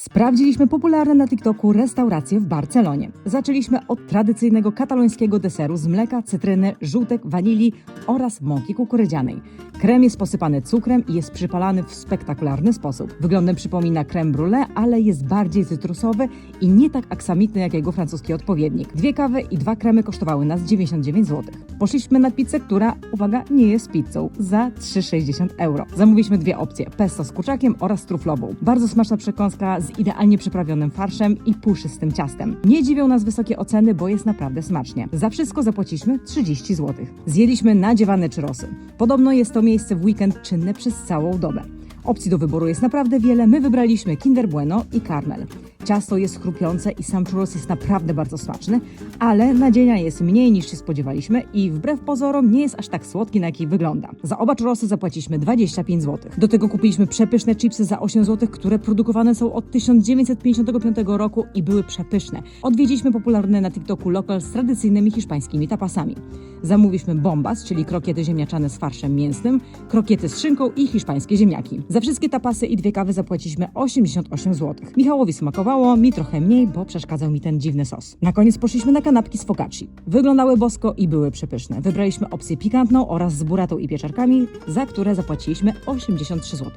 Sprawdziliśmy popularne na TikToku restauracje w Barcelonie. Zaczęliśmy od tradycyjnego katalońskiego deseru z mleka, cytryny, żółtek, wanilii oraz mąki kukurydzianej. Krem jest posypany cukrem i jest przypalany w spektakularny sposób. Wyglądem przypomina creme brulee, ale jest bardziej cytrusowy i nie tak aksamitny jak jego francuski odpowiednik. Dwie kawy i dwa kremy kosztowały nas 99 zł. Poszliśmy na pizzę, która, uwaga, nie jest pizzą, za 3,60 euro. Zamówiliśmy dwie opcje, pesto z kurczakiem oraz truflową. Bardzo smaczna przekąska idealnie przyprawionym farszem i puszystym ciastem. Nie dziwią nas wysokie oceny, bo jest naprawdę smacznie. Za wszystko zapłaciliśmy 30 zł. Zjedliśmy nadziewane czyrosy. Podobno jest to miejsce w weekend czynne przez całą dobę. Opcji do wyboru jest naprawdę wiele. My wybraliśmy Kinder Bueno i Carmel. Ciasto jest chrupiące i sam churros jest naprawdę bardzo smaczny, ale nadzienia jest mniej niż się spodziewaliśmy i wbrew pozorom nie jest aż tak słodki, na jaki wygląda. Za oba churrosy zapłaciliśmy 25 zł. Do tego kupiliśmy przepyszne chipsy za 8 zł, które produkowane są od 1955 roku i były przepyszne. Odwiedziliśmy popularny na TikToku lokal z tradycyjnymi hiszpańskimi tapasami. Zamówiliśmy bombas, czyli krokiety ziemniaczane z farszem mięsnym, krokiety z szynką i hiszpańskie ziemniaki. Za wszystkie tapasy i dwie kawy zapłaciliśmy 88 zł. Michałowi smakowało, mi trochę mniej, bo przeszkadzał mi ten dziwny sos. Na koniec poszliśmy na kanapki z focacci. Wyglądały bosko i były przepyszne. Wybraliśmy opcję pikantną oraz z buratą i pieczarkami, za które zapłaciliśmy 83 zł.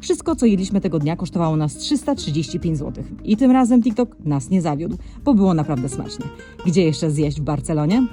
Wszystko, co jedliśmy tego dnia, kosztowało nas 335 zł. I tym razem TikTok nas nie zawiódł, bo było naprawdę smaczne. Gdzie jeszcze zjeść w Barcelonie?